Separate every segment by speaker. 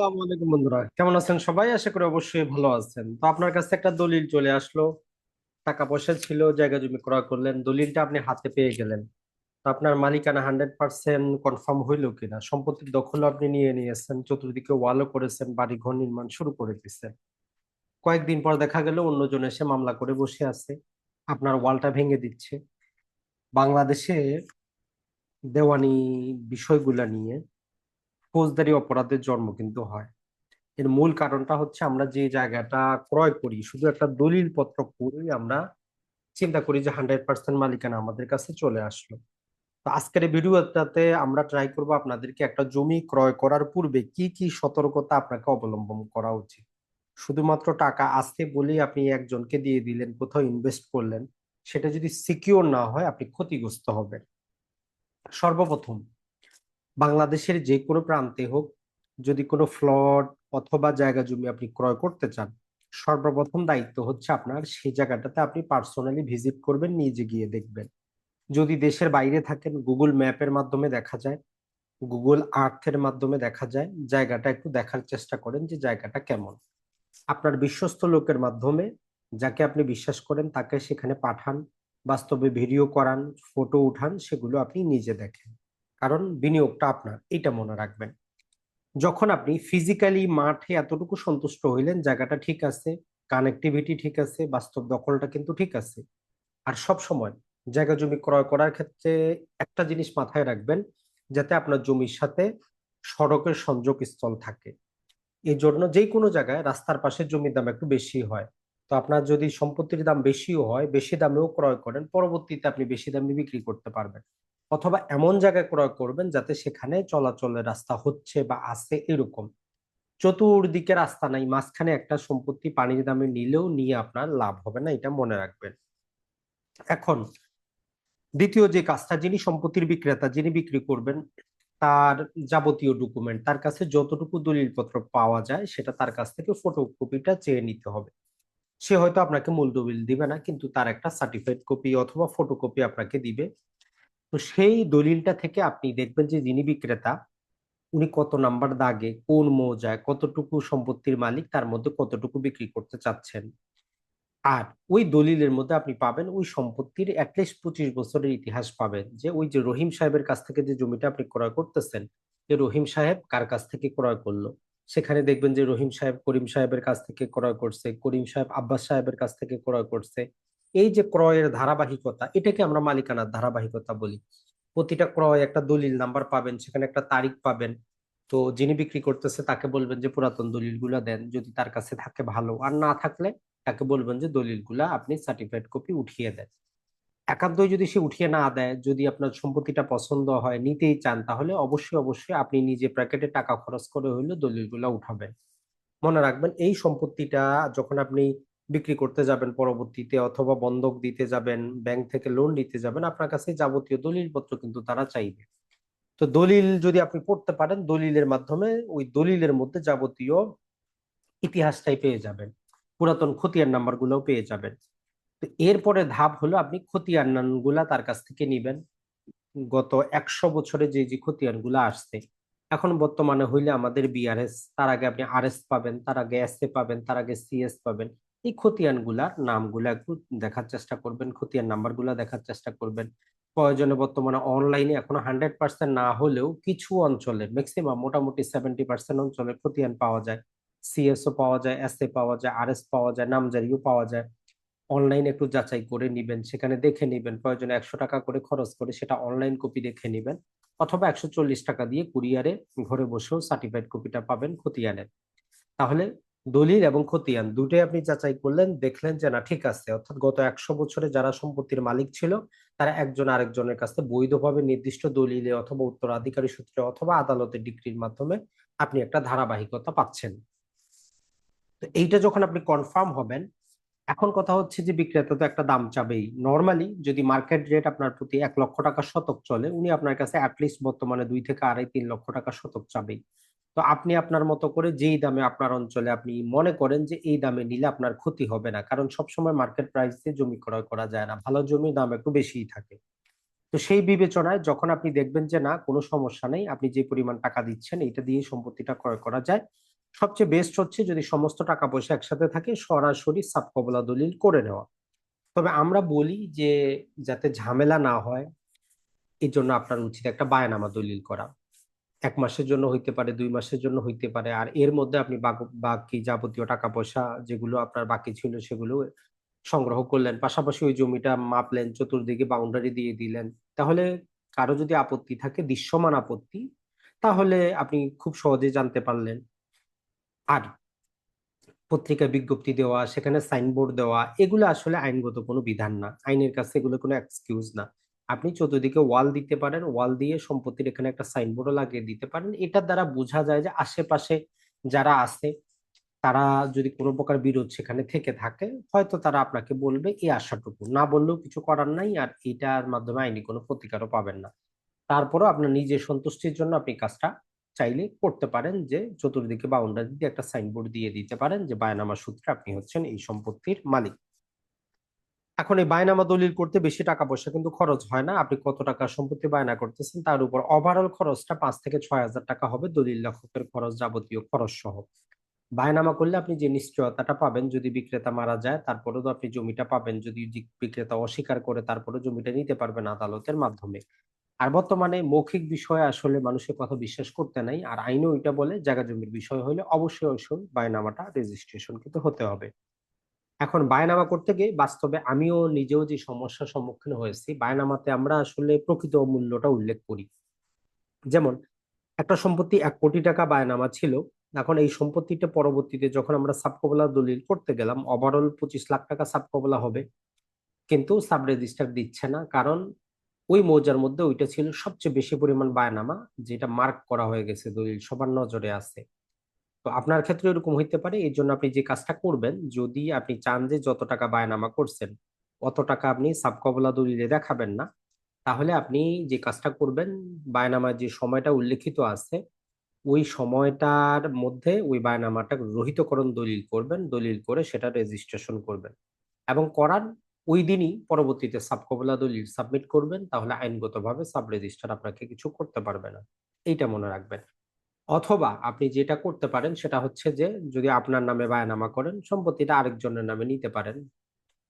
Speaker 1: আসসালামু আলাইকুম বন্ধুরা। কেমন আছেন সবাই? আশা করি অবশ্যই ভালো আছেন। তো আপনার কাছে একটা দলিল চলে আসলো। টাকা পয়সা ছিল, জায়গা জমি ক্রয় করলেন। দলিলটা আপনি হাতে পেয়ে গেলেন। তো আপনার মালিকানা হান্ড্রেড পার্সেন্ট কনফার্ম হইল কিনা? সম্পত্তির দখল আপনি নিয়ে নিয়েছেন, চতুর্দিকে ওয়ালও করেছেন বাড়ি ঘর নির্মাণ শুরু করে দিচ্ছেন কয়েকদিন পর দেখা গেল অন্যজন এসে মামলা করে বসে আছে। আপনার ওয়ালটা ভেঙে দিচ্ছে। বাংলাদেশে দেওয়ানি বিষয়গুলা নিয়ে ফৌজদারি অপরাধের জন্ম কিন্তু হয়। এর মূল কারণটা হচ্ছে আমরা যে জায়গাটা ক্রয় করি, শুধু একটা দলিল পত্র করেই আমরা চিন্তা করি যে হান্ড্রেড পার্সেন্ট মালিকানা আমাদের কাছে চলে আসলো। তো আজকের ভিডিওটাতে আমরা ট্রাই করব আপনাদেরকে একটা জমি ক্রয় করার পূর্বে কি কি সতর্কতা আপনাকে অবলম্বন করা উচিত। শুধুমাত্র টাকা আসতে বলেই আপনি একজনকে দিয়ে দিলেন, কোথাও ইনভেস্ট করলেন, সেটা যদি সিকিউর না হয় আপনি ক্ষতিগ্রস্ত হবেন। সর্বপ্রথম বাংলাদেশের যে কোনো প্রান্তে হোক, যদি কোনো ফ্লট অথবা জায়গা জমি আপনি ক্রয় করতে চান, সর্বপ্রথম দায়িত্ব হচ্ছে আপনার সেই জায়গাটাতে আপনি পার্সোনালি ভিজিট করবেন, নিজে গিয়ে দেখবেন। যদি দেশের বাইরে থাকেন গুগল ম্যাপের মাধ্যমে দেখা যায় গুগল আর্থের মাধ্যমে দেখা যায়, জায়গাটা একটু দেখার চেষ্টা করেন যে জায়গাটা কেমন। আপনার বিশ্বস্ত লোকের মাধ্যমে যাকে আপনি বিশ্বাস করেন তাকে সেখানে পাঠান, বাস্তবে ভিডিও করান ফটো উঠান, সেগুলো আপনি নিজে দেখেন। কারণ বিনিয়োগটা আপনার এটা মনে রাখবেন। যখন আপনি ফিজিক্যালি মাঠে এতটুকু সন্তুষ্ট হইলেন, জায়গাটা ঠিক আছে কানেক্টিভিটি ঠিক আছে, বাস্তব দখলটা কিন্তু ঠিক আছে। আর সব সময় জায়গা জমি ক্রয় করার ক্ষেত্রে একটা জিনিস মাথায় রাখবেন, যাতে আপনার জমির সাথে সড়কের সংযোগ স্থল থাকে। এই জন্য যে কোনো জায়গায় রাস্তার পাশে জমির দাম একটু বেশি হয়। তো আপনার যদি সম্পত্তির দাম বেশিও হয়, বেশি দামেও ক্রয় করেন, পরবর্তীতে আপনি বেশি দামে বিক্রি করতে পারবেন। অথবা এমন জায়গায় ক্রয় করবেন যাতে সেখানে চলাচলের রাস্তা হচ্ছে বা আছে এরকম। চতুর্দিকে রাস্তা নাই, মাঝখানে একটা সম্পত্তি পানির দামে নিলেও নিয়ে আপনার লাভ হবে না, এটা মনে রাখবেন। এখন, দ্বিতীয় যে কাজটা, যিনি সম্পত্তির বিক্রেতা, যিনি বিক্রি করবেন, তার যাবতীয় ডকুমেন্ট তার কাছে যতটুকু দলিলপত্র পাওয়া যায়, সেটা তার কাছ থেকে ফটোকপিটা চেয়ে নিতে হবে। সে হয়তো আপনাকে মূল দলিল দিবে না, কিন্তু তার একটা সার্টিফাইড কপি অথবা ফটোকপি আপনাকে দিবে। তো সেই দলিলটা থেকে আপনি দেখবেন যে যিনি বিক্রেতা, উনি কত নাম্বার দাগে, কোন মৌজায়, কতটুকু সম্পত্তির মালিক, তার মধ্যে কতটুকু বিক্রি করতে চাচ্ছেন। আর ওই দলিলের মধ্যে আপনি পাবেন, ওই সম্পত্তির অ্যাটলিস্ট পঁচিশ বছরের ইতিহাস পাবেন যে ওই যে রহিম সাহেবের কাছ থেকে যে জমিটা আপনি ক্রয় করতেছেন, যে রহিম সাহেব কার কাছ থেকে ক্রয় করল? সেখানে দেখবেন যে রহিম সাহেব, করিম সাহেবের কাছ থেকে ক্রয় করছে, করিম সাহেব, আব্বাস সাহেবের কাছ থেকে ক্রয় করছে। এই যে ক্রয়ের ধারাবাহিকতা, এটাকে আমরা মালিকানার ধারাবাহিকতা বলি। প্রতিটা ক্রয় একটা দলিল নাম্বার পাবেন, সেখানে একটা তারিখ পাবেন। তো যিনি বিক্রি করতেছে তাকে বলবেন যে, পুরাতন দলিলগুলা দেন, যদি তার কাছে থাকে ভালো। আর না থাকলে তাকে বলবেন যে, দলিলগুলা আপনি সার্টিফাইড কপি উঠিয়ে দেন। একান্তই যদি সে উঠিয়ে না দেয়, যদি আপনার সম্পত্তিটা পছন্দ হয়, নিতেই চান, তাহলে অবশ্যই অবশ্যই আপনি নিজে প্যাকেটে টাকা খরচ করে হইলে দলিলগুলা উঠাবেন। মনে রাখবেন, এই সম্পত্তিটা যখন আপনি বিক্রি করতে যাবেন পরবর্তীতে অথবা বন্ধক দিতে যাবেন ব্যাংক থেকে লোন নিতে যাবেন, আপনার কাছে যাবতীয় দলিলপত্র কিন্তু তারা চাইবে। তো দলিল যদি আপনি পড়তে পারেন, দলিলের মাধ্যমে ওই দলিলের মধ্যে যাবতীয় ইতিহাসটাই পেয়ে যাবেন। পুরাতন খতিয়ার নাম্বার গুলোও পেয়ে যাবেন। তো এরপরে ধাপ হলো আপনি খতিয়ানগুলা তার কাছ থেকে নিবেন। গত একশো বছরে যে যে খতিয়ানগুলা আসছে, এখন বর্তমানে হইলে আমাদের বিআরএস তার আগে আপনি আরএস পাবেন, তার আগে এস পাবেন, তার আগে সিএস পাবেন। এই খতিয়ানগুলার নামগুলা একটু দেখার চেষ্টা করবেন খতিয়ান নাম্বারগুলা দেখার চেষ্টা করবেন। প্রয়োজনে বর্তমানে অনলাইনে এখনও হান্ড্রেড পার্সেন্ট না হলেও কিছু অঞ্চলে ম্যাক্সিমাম মোটামুটি সেভেন্টি পার্সেন্ট অঞ্চলে খতিয়ান পাওয়া যায়। সিএসও পাওয়া যায় এস এ পাওয়া যায় আর এস পাওয়া যায়, নামজারিও পাওয়া যায়। অনলাইন একটু যাচাই করে নিবেন, সেখানে দেখে নিবেন প্রয়োজনে একশো টাকা করে খরচ করে সেটা অনলাইন কপি দেখে নিবেন অথবা একশো চল্লিশ টাকা দিয়ে কুরিয়ারে ঘরে বসেও সার্টিফাইড কপিটা পাবেন খতিয়ানের। তাহলে দলিল এবং খতিয়ান দুটোই আপনি যাচাই করলেন, দেখলেন যে না, ঠিক আছে, অর্থাৎ গত একশো বছরে যারা সম্পত্তির মালিক ছিল, তারা একজন আরেকজনের কাছে বৈধভাবে নির্দিষ্ট দলিলে অথবা উত্তরাধিকারী সূত্রে অথবা আদালতের ডিগ্রির মাধ্যমে আপনি একটা ধারাবাহিকতা পাচ্ছেন। তো এইটা যখন আপনি কনফার্ম হবেন এখন কথা হচ্ছে যে বিক্রেতা তো একটা দাম চাবেই। নর্মালি যদি মার্কেট রেট আপনার প্রতি এক লক্ষ টাকা শতক চলে, উনি আপনার কাছে অ্যাটলিস্ট বর্তমানে দুই থেকে আড়াই তিন লক্ষ টাকা শতক চাবেই। তো আপনি আপনার মতো করে যেই দামে আপনার অঞ্চলে আপনি মনে করেন যে এই দামে নিলে আপনার ক্ষতি হবে না, কারণ সবসময় মার্কেট প্রাইসে জমি ক্রয় করা যায় না, ভালো জমির দাম একটু বেশিই থাকে। তো সেই বিবেচনায় যখন আপনি দেখবেন যে না, কোনো সমস্যা নেই, আপনি যে পরিমাণ টাকা দিচ্ছেন এটা দিয়ে সম্পত্তিটা ক্রয় করা যায়। সবচেয়ে বেস্ট হচ্ছে যদি সমস্ত টাকা পয়সা একসাথে থাকে, সরাসরি সাবকবলা দলিল করে নেওয়া। তবে আমরা বলি যে, যাতে ঝামেলা না হয় এই জন্য আপনার উচিত একটা বায়ানামা দলিল করা। এক মাসের জন্য হইতে পারে, দুই মাসের জন্য হইতে পারে, আর এর মধ্যে আপনি বাক- বাকি যাবতীয় টাকা পয়সা যেগুলো আপনার বাকি ছিল সেগুলো সংগ্রহ করলেন, পাশাপাশি ওই জমিটা মাপলেন, চতুর্দিকে বাউন্ডারি দিয়ে দিলেন। তাহলে কারও যদি আপত্তি থাকে, দৃশ্যমান আপত্তি, তাহলে আপনি খুব সহজে জানতে পারলেন। আর পত্রিকায় বিজ্ঞপ্তি দেওয়া, সেখানে সাইনবোর্ড দেওয়া, এগুলো আসলে আইনগত কোনো বিধান না। আইনের কাছে এগুলো কোনো এক্সকিউজ না। আপনি চতুর্দিকে ওয়াল দিতে পারেন ওয়াল দিয়ে সম্পত্তির এখানে একটা সাইনবোর্ডও লাগিয়ে দিতে পারেন। এটার দ্বারা বোঝা যায় যে আশেপাশে যারা আছে, তারা যদি কোনো প্রকার বিরোধ সেখানে থেকে থাকে, হয়তো তারা আপনাকে বলবে এই আশাটুকু। না বললেও কিছু করার নাই আর এটার মাধ্যমে আইনি কোনো প্রতিকারও পাবেন না। তারপরও আপনার নিজের সন্তুষ্টির জন্য আপনি কাজটা চাইলে করতে পারেন যে, চতুর্দিকে বাউন্ডারি দিয়ে একটা সাইনবোর্ড দিয়ে দিতে পারেন যে, বায়নামা সূত্রে আপনি হচ্ছেন এই সম্পত্তির মালিক। এখন এই বায়নামা দলিল করতে বেশি টাকা পয়সা কিন্তু খরচ হয় না। আপনি কত টাকা সম্পত্তি বায়না করতেছেন তার উপর ওভারঅল খরচটা পাঁচ থেকে ছয় হাজার টাকা হবে, দলিল লেখকের খরচ যাবতীয় খরচ সহ। বায়নামা করলে আপনি যে নিশ্চয়তাটা পাবেন যদি বিক্রেতা মারা যায়, তারপরেও তো আপনি জমিটা পাবেন। যদি বিক্রেতা অস্বীকার করে তারপরে জমিটা নিতে পারবেন আদালতের মাধ্যমে। আর বর্তমানে মৌখিক বিষয়ে আসলে মানুষের কথা বিশ্বাস করতে নাই, আর আইনও এটা বলে জায়গা জমির বিষয় হলে অবশ্যই অবশ্যই বায়নামাটা রেজিস্ট্রেশন কিন্তু হতে হবে। এখন বায়নামা করতে গিয়ে বাস্তবে আমিও নিজেও যে সমস্যার সম্মুখীন হয়েছি, বায়নামাতে আমরা আসলে প্রকৃত মূল্যটা উল্লেখ করি। যেমন, একটা সম্পত্তি এক কোটি টাকা বায়নামা ছিল, এখন এই সম্পত্তিটা পরবর্তীতে যখন আমরা সাবকবলা দলিল করতে গেলাম ওভারঅল পঁচিশ লাখ টাকা সাবকবলা হবে, কিন্তু সাব রেজিস্টার দিচ্ছে না, কারণ ওই মৌজার মধ্যে ওইটা ছিল সবচেয়ে বেশি পরিমাণ বায়নামা, যেটা মার্ক করা হয়ে গেছে দলিল সবার নজরে আছে। তো আপনার ক্ষেত্রে এরকম হইতে পারে, এই জন্য আপনি যে কাজটা করবেন, যদি আপনি চান যে যত টাকা বায়নামা করছেন, অত টাকা আপনি সাবকবলা দলিলে দেখাবেন না, তাহলে আপনি যে কাজটা করবেন, বায়নামার যে সময়টা উল্লেখিত আছে, ওই সময়টার মধ্যে ওই বায়নামাটা রহিতকরণ দলিল করবেন, দলিল করে সেটা রেজিস্ট্রেশন করবেন। এবং করার ওই দিনই পরবর্তীতে সাবকবলা দলিল সাবমিট করবেন, তাহলে আইনগতভাবে সাব রেজিস্টার আপনাকে কিছু করতে পারবে না। এইটা মনে রাখবেন। অথবা আপনি যেটা করতে পারেন সেটা হচ্ছে যে, যদি আপনার নামে বায়নামা করেন, সম্পত্তিটা আরেকজনের নামে নিতে পারেন।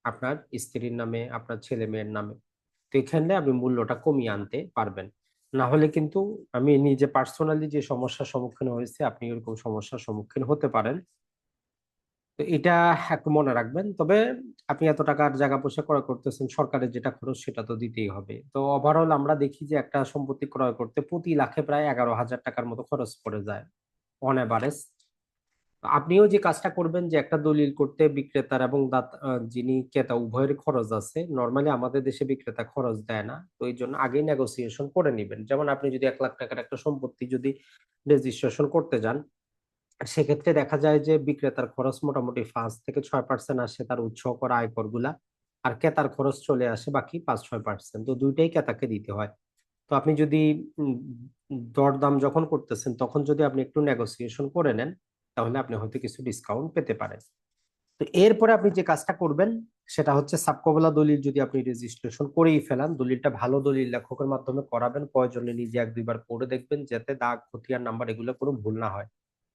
Speaker 1: আপনার স্ত্রীর নামে, আপনার ছেলে মেয়ের নামে। তো এখানে আপনি মূল্যটা কমিয়ে আনতে পারবেন। না হলে কিন্তু আমি নিজে পার্সোনালি যে সমস্যার সম্মুখীন হয়েছে, আপনি এরকম সমস্যার সম্মুখীন হতে পারেন। তো এটা একটু মনে রাখবেন। তবে আপনি এত টাকার জায়গা পয়সা ক্রয় করতেছেন, সরকারের যেটা খরচ সেটা তো দিতেই হবে। তো ওভারঅল আমরা দেখি যে একটা সম্পত্তি ক্রয় করতে প্রতি লাখে প্রায় এগারো হাজার টাকার মতো খরচ পড়ে যায় অন এভারেজ আপনিও যে কাজটা করবেন যে একটা দলিল করতে বিক্রেতার এবং যিনি ক্রেতা, উভয়ের খরচ আছে। নর্মালি আমাদের দেশে বিক্রেতা খরচ দেয় না। তো এই জন্য আগেই নেগোসিয়েশন করে নেবেন। যেমন আপনি যদি এক লাখ টাকার একটা সম্পত্তি যদি রেজিস্ট্রেশন করতে যান সেক্ষেত্রে দেখা যায় যে বিক্রেতার খরচ মোটামুটি পাঁচ থেকে ছয় পার্সেন্ট আসে তার উৎসহ করা আয়করগুলা আর ক্রেতার খরচ চলে আসে বাকি পাঁচ ছয় পার্সেন্ট তো দুইটাই ক্রেতাকে দিতে হয়। তো আপনি যদি দরদাম যখন করতেছেন তখন যদি আপনি একটু নেগোসিয়েশন করে নেন তাহলে আপনি হয়তো কিছু ডিসকাউন্ট পেতে পারেন। তো এরপরে আপনি যে কাজটা করবেন সেটা হচ্ছে সাবকবলা দলিল যদি আপনি রেজিস্ট্রেশন করেই ফেলান, দলিলটা ভালো দলিল লেখকের মাধ্যমে করাবেন, প্রয়োজনে নিজে এক দুইবার করে দেখবেন যাতে দাগ খতিয়ান নাম্বার এগুলো কোনো ভুল না হয়।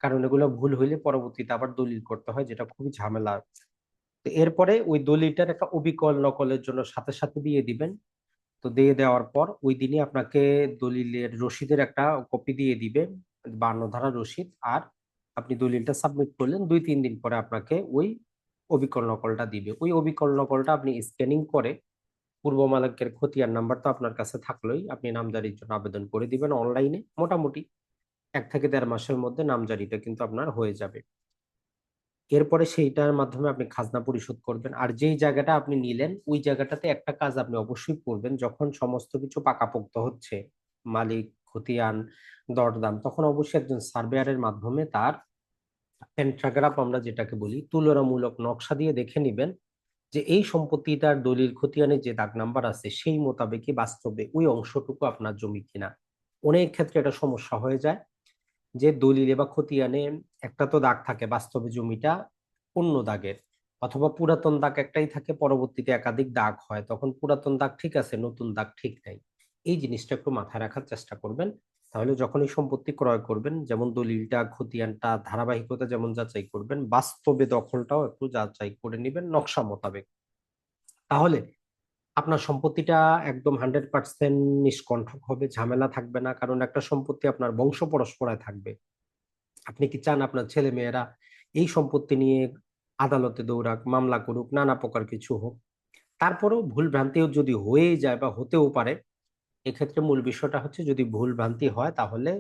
Speaker 1: কারণ এগুলো ভুল হইলে পরবর্তীতে আবার দলিল করতে হয়, যেটা খুবই ঝামেলা। তো এরপরে ওই দলিলটার একটা অবিকল নকলের জন্য সাথে সাথে দিয়ে দিবেন। তো দিয়ে দেওয়ার পর ওই দিনই আপনাকে দলিলের রসিদের একটা কপি দিয়ে দিবে, বান্ন ধারা রসিদ, আর আপনি দলিলটা সাবমিট করলেন, দুই, তিন দিন পরে আপনাকে ওই অবিকল নকলটা দিবে। ওই অবিকল নকলটা আপনি স্ক্যানিং করে পূর্ব মালিকের খতিয়ার নাম্বার তো আপনার কাছে থাকলোই, আপনি নামজারির জন্য আবেদন করে দিবেন অনলাইনে, মোটামুটি। এক থেকে দেড় মাসের মধ্যে নামজারিটা কিন্তু আপনার হয়ে যাবে। এরপরে সেইটার মাধ্যমে আপনি খাজনা পরিশোধ করবেন। আর যেই জায়গাটা আপনি নিলেন, ওই জায়গাটাতে একটা কাজ আপনি অবশ্যই করবেন। যখন সমস্ত কিছু পাকাপোক্ত হচ্ছে, মালিক, খতিয়ান, দরদাম, তখন অবশ্যই একজন সার্ভেয়ারের মাধ্যমে তার পেন্টাগ্রাফ আমরা যেটাকে বলি, তুলনামূলক নকশা দিয়ে দেখে নিবেন যে এই সম্পত্তিটার দলিল খতিয়ানে যে দাগ নাম্বার আছে, সেই মোতাবেকই বাস্তবে ওই অংশটুকু আপনার জমি কিনা। অনেক ক্ষেত্রে এটা সমস্যা হয়ে যায়। যে দলিলে বা খতিয়ানে একটা তো দাগ থাকে বাস্তবে জমিটা অন্য দাগের, অথবা পুরাতন দাগ একটাই থাকে, পরবর্তীতে একাধিক দাগ হয়, তখন পুরাতন দাগ ঠিক আছে, নতুন দাগ ঠিক নাই। এই জিনিসটা একটু মাথায় রাখার চেষ্টা করবেন। তাহলে যখনই সম্পত্তি ক্রয় করবেন, যেমন দলিলটা, খতিয়ানটা, ধারাবাহিকতা যেমন যাচাই করবেন, বাস্তবে দখলটাও একটু যাচাই করে নেবেন, নকশা মোতাবেক। তাহলে আপনার সম্পত্তিটা একদম হান্ড্রেড পার্সেন্ট নিষ্কণ্ঠক হবে, ঝামেলা থাকবে না। কারণ একটা সম্পত্তি আপনার বংশ পরস্পরায় থাকবে। আপনি কি চান আপনার ছেলে মেয়েরা এই সম্পত্তি নিয়ে আদালতে দৌড়াক, মামলা করুক, নানা প্রকার কিছু হোক? তারপরেও ভুল ভ্রান্তিও যদি হয়ে যায় বা হতেও পারে, এক্ষেত্রে মূল বিষয়টা হচ্ছে যদি ভুল ভ্রান্তি হয়, তাহলে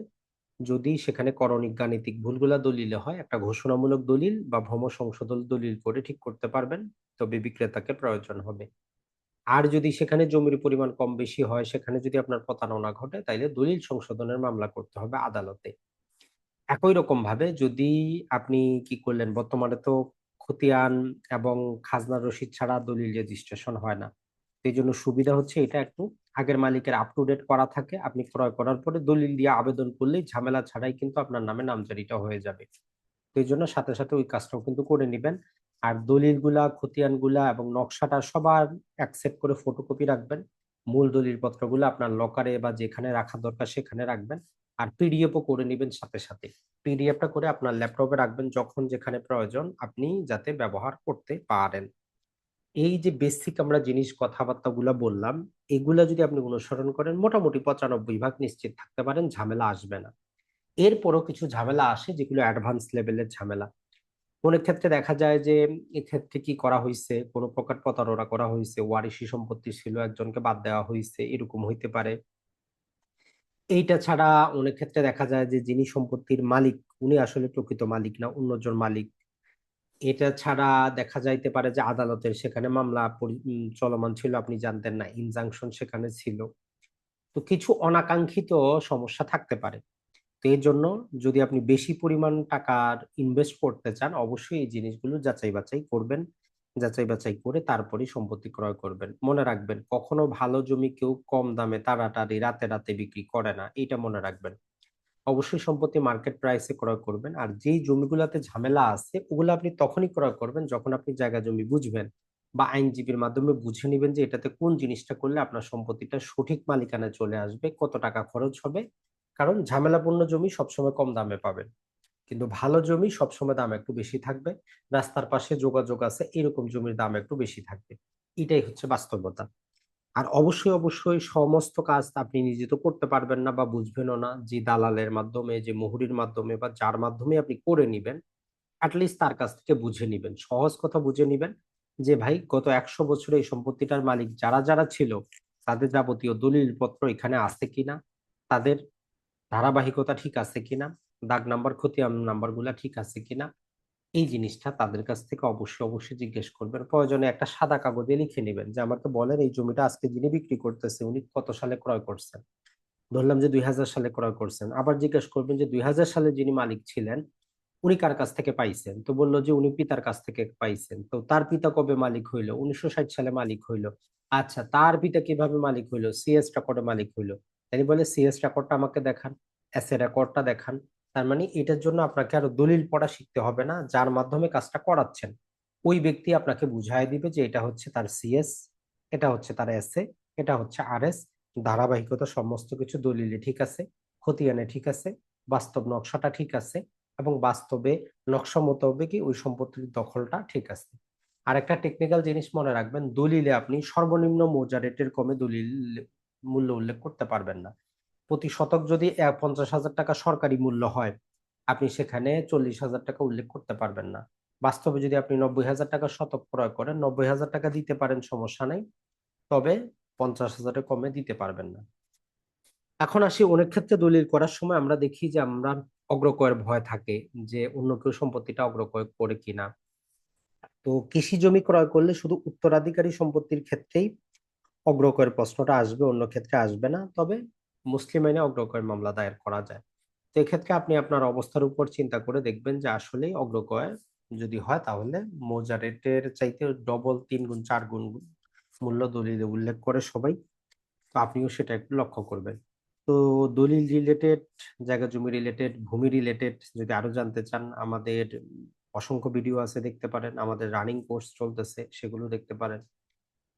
Speaker 1: যদি সেখানে করণিক গাণিতিক ভুলগুলা দলিলে হয়, একটা ঘোষণামূলক দলিল বা ভ্রম সংশোধন দলিল করে ঠিক করতে পারবেন, তবে বিক্রেতাকে প্রয়োজন হবে। আর যদি সেখানে জমির পরিমাণ কম বেশি হয়, সেখানে যদি আপনার প্রতারণা ঘটে, তাইলে দলিল সংশোধনের মামলা করতে হবে আদালতে। একই রকম ভাবে যদি আপনি কি করলেন, বর্তমানে তো খতিয়ান এবং খাজনা রসিদ ছাড়া দলিল রেজিস্ট্রেশন হয় না। এই জন্য সুবিধা হচ্ছে এটা একটু আগের মালিকের আপ টু ডেট করা থাকে, আপনি ক্রয় করার পরে দলিল দিয়ে আবেদন করলেই ঝামেলা ছাড়াই কিন্তু আপনার নামে নামজারিটা হয়ে যাবে। তো এই জন্য সাথে সাথে ওই কাজটাও কিন্তু করে নেবেন। আর দলিলগুলা, খতিয়ানগুলা এবং নকশাটা সবার অ্যাকসেপ্ট করে ফটোকপি রাখবেন। মূল দলিল পত্রগুলো আপনার লকারে বা যেখানে রাখা দরকার সেখানে রাখবেন আর পিডিএফও করে নেবেন সাথে সাথে। পিডিএফটা করে আপনার ল্যাপটপে রাখবেন যখন যেখানে প্রয়োজন আপনি যাতে ব্যবহার করতে পারেন। এই যে বেসিক আমরা জিনিস কথাবার্তাগুলো বললাম, এগুলা যদি আপনি অনুসরণ করেন, মোটামুটি পঁচানব্বই ভাগ নিশ্চিত থাকতে পারেন, ঝামেলা আসবে না। এরপরও কিছু ঝামেলা আসে যেগুলো অ্যাডভান্স লেভেলের ঝামেলা। অনেক ক্ষেত্রে দেখা যায় যে, এক্ষেত্রে কি করা হয়েছে কোনো প্রকার প্রতারণা করা হয়েছে ওয়ারিশি সম্পত্তি ছিল, একজনকে বাদ দেওয়া হয়েছে এরকম হইতে পারে। এইটা ছাড়া অনেক ক্ষেত্রে দেখা যায় যে, যিনি সম্পত্তির মালিক, উনি আসলে প্রকৃত মালিক না, অন্যজন মালিক। এটা ছাড়া দেখা যাইতে পারে যে, আদালতের সেখানে মামলা চলমান ছিল, আপনি জানতেন না, ইনজাংশন সেখানে ছিল। তো কিছু অনাকাঙ্ক্ষিত সমস্যা থাকতে পারে। তো এর জন্য যদি আপনি বেশি পরিমাণ টাকার ইনভেস্ট করতে চান, অবশ্যই এই জিনিসগুলো যাচাই বাছাই করবেন। যাচাই বাছাই করে তারপরে সম্পত্তি ক্রয় করবেন। মনে রাখবেন, কখনো ভালো জমি কেউ কম দামে তাড়াতাড়ি রাতে রাতে বিক্রি করে না, এটা মনে রাখবেন। অবশ্যই সম্পত্তি মার্কেট প্রাইসে ক্রয় করবেন। আর যেই জমিগুলোতে ঝামেলা আছে, ওগুলো আপনি তখনই ক্রয় করবেন যখন আপনি জায়গা জমি বুঝবেন বা আইনজীবীর মাধ্যমে বুঝে নেবেন যে এটাতে কোন জিনিসটা করলে আপনার সম্পত্তিটা সঠিক মালিকানায় চলে আসবে, কত টাকা খরচ হবে কারণ ঝামেলাপূর্ণ জমি সবসময় কম দামে পাবেন। কিন্তু ভালো জমি সবসময় দাম একটু বেশি থাকবে। রাস্তার পাশে যোগাযোগ আছে, এরকম জমির দাম একটু বেশি থাকবে। এটাই হচ্ছে বাস্তবতা। আর অবশ্যই অবশ্যই সমস্ত কাজ আপনি নিজে তো করতে পারবেন না বা বুঝবেনও না যে দালালের মাধ্যমে, যে মুহুরির মাধ্যমে বা যার মাধ্যমে আপনি করে নিবেন অ্যাটলিস্ট তার কাছ থেকে বুঝে নিবেন। সহজ কথা বুঝে নিবেন যে, ভাই, গত একশো বছরে এই সম্পত্তিটার মালিক যারা যারা ছিল, তাদের যাবতীয় দলিল পত্র এখানে আছে কিনা? তাদের ধারাবাহিকতা ঠিক আছে কিনা, দাগ নাম্বার খতিয়ান নাম্বারগুলা ঠিক আছে কিনা, এই জিনিসটা তাদের কাছ থেকে অবশ্যই অবশ্যই জিজ্ঞেস করবেন। প্রয়োজনে একটা সাদা কাগজে লিখে নেবেন যে আমাকে বলেন এই জমিটা আজকে যিনি বিক্রি করতেছে, উনি কত সালে ক্রয় করছেন? ধরলাম যে, দুই সালে ক্রয় করছেন। আবার জিজ্ঞেস করবেন যে, দুই হাজার সালে যিনি মালিক ছিলেন, উনি কার কাছ থেকে পাইছেন? তো বলল যে, উনি পিতার কাছ থেকে পাইছেন। তো তার পিতা কবে মালিক হইল? উনিশশো ষাট সালে মালিক হইল। আচ্ছা তার পিতা কীভাবে মালিক হইল? সিএস রেকর্ডে মালিক হইল। তিনি বলে সিএস রেকর্ডটা আমাকে দেখান এস এ রেকর্ডটা দেখান। তার মানে এটার জন্য আপনাকে আরও দলিল পড়া শিখতে হবে না, যার মাধ্যমে কাজটা করাচ্ছেন। ওই ব্যক্তি আপনাকে বুঝাই দিবে যে এটা হচ্ছে তার সিএস এটা হচ্ছে তার এস এ এটা হচ্ছে আর এস ধারাবাহিকতা সমস্ত কিছু দলিলে ঠিক আছে, খতিয়ানে ঠিক আছে, বাস্তব নকশাটা ঠিক আছে, এবং বাস্তবে নকশা মোতাবেকই ওই সম্পত্তির দখলটা ঠিক আছে। আর একটা টেকনিক্যাল জিনিস মনে রাখবেন, দলিলে আপনি সর্বনিম্ন মৌজা রেটের কমে দলিল মূল্য উল্লেখ করতে পারবেন না। প্রতি শতক যদি পঞ্চাশ হাজার টাকা সরকারি মূল্য হয়, আপনি সেখানে চল্লিশ হাজার টাকা উল্লেখ করতে পারবেন না। বাস্তবে যদি আপনি নব্বই হাজার টাকা শতক ক্রয় করেন, নব্বই হাজার টাকা দিতে পারেন, সমস্যা নাই। তবে পঞ্চাশ হাজারের কমে দিতে পারবেন না। এখন আসি অনেক ক্ষেত্রে দলিল করার সময় আমরা দেখি যে আমরা অগ্রকয়ের ভয় থাকে যে অন্য কেউ সম্পত্তিটা অগ্রকয় করে কিনা। তো কৃষি জমি ক্রয় করলে শুধু উত্তরাধিকারী সম্পত্তির ক্ষেত্রেই অগ্রকয়ের প্রশ্নটা আসবে, অন্য ক্ষেত্রে আসবে না, তবে মুসলিম আইনে অগ্রকয় মামলা দায়ের করা যায়। তো এক্ষেত্রে আপনি আপনার অবস্থার উপর চিন্তা করে দেখবেন যে আসলেই অগ্রকয় যদি হয় তাহলে মোজা রেটের চাইতে ডবল তিন গুণ, চার গুণ মূল্য দলিলে উল্লেখ করে সবাই। তো আপনিও সেটা একটু লক্ষ্য করবেন। তো দলিল রিলেটেড জায়গা জমি রিলেটেড ভূমি রিলেটেড যদি আরও জানতে চান, আমাদের অসংখ্য ভিডিও আছে দেখতে পারেন, আমাদের রানিং কোর্স চলতেছে, সেগুলো দেখতে পারেন।